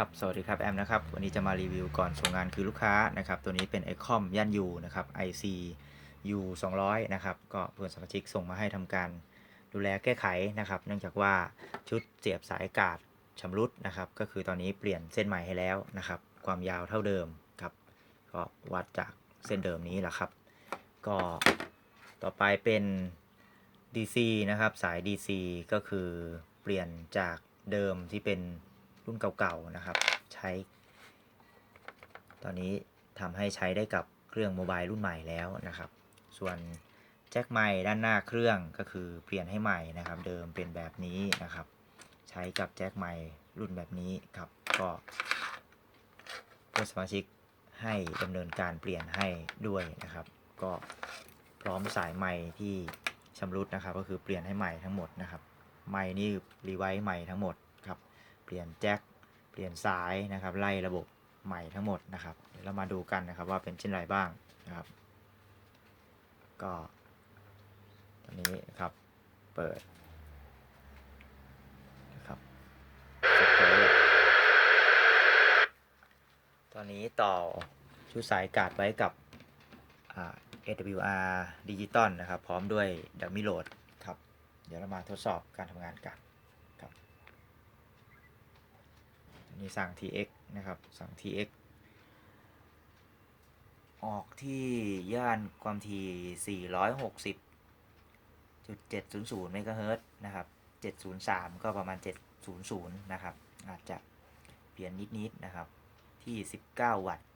ครับสวัสดีครับแอมนะครับวันนี้จะมารีวิวก่อนส่งงานคือลูกค้านะครับตัวนี้เป็นไอคอมย่านยูนะครับ IC U 200นะครับก็เพื่อนสมาชิกส่งมาให้ทำการดูแลแก้ไขนะครับ เนื่องจากว่าชุดเสียบสายกาดชำรุดนะครับ ก็คือตอนนี้เปลี่ยนเส้นใหม่ให้แล้วนะครับ ความยาวเท่าเดิมครับก็วัดจากเส้นเดิมนี้แหละครับ ก็ต่อไปเป็น DC นะครับสาย DC ก็คือเปลี่ยนจากเดิมที่เป็น รุ่นเก่าๆนะครับ ใช้ ตอนนี้ทำให้ใช้ได้กับเครื่องโมบายรุ่นใหม่แล้วนะครับ ส่วนแจ็คไมค์ด้านหน้าเครื่องก็คือเปลี่ยนให้ใหม่นะครับ เดิมเป็นแบบนี้นะครับ ใช้กับแจ็คไมค์รุ่นแบบนี้ครับก็เพื่อนสมาชิกให้ดำเนินการเปลี่ยนให้ด้วยนะครับ ก็พร้อมสายไมค์ที่ชำรุดนะครับ ก็คือเปลี่ยนให้ใหม่ทั้งหมดนะครับไมค์นี่รีไวซ์ใหม่ทั้งหมด ปลี่ยนแจ็ค เปลี่ยนสายนะครับ ไล่ระบบใหม่ทั้งหมดนะครับ เดี๋ยวเรามาดูกันนะครับว่าเป็นเช่นไรบ้างนะครับ ก็ตอนนี้ครับเปิดนะครับตอนนี้ต่อชุดสายการ์ดไว้กับ AWR Digital นะครับ พร้อมด้วยดัมมี่โหลดครับ เดี๋ยวเรามาทดสอบการทำงานกันครับอั นี่สั่ง TX นะครับ สั่ง TX ออกที่ย่านความถี่ 460.700เมกะเฮิรตซ์นะครับ 703 ก็ประมาณ 700 นะครับ อาจจะเปลี่ยนนิดๆนะครับ ที่ 19 วัตต์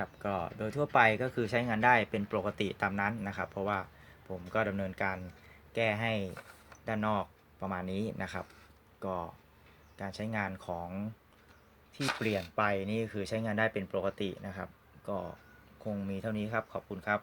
ครับ ก็โดยทั่วไปก็คือใช้งานได้เป็นปกติตามนั้นนะครับ เพราะว่าผมก็ดำเนินการแก้ให้ด้านนอกประมาณนี้นะครับ ก็การใช้งานของที่เปลี่ยนไปนี่คือใช้งานได้เป็นปกตินะครับ ก็คงมีเท่านี้ครับ ขอบคุณครับ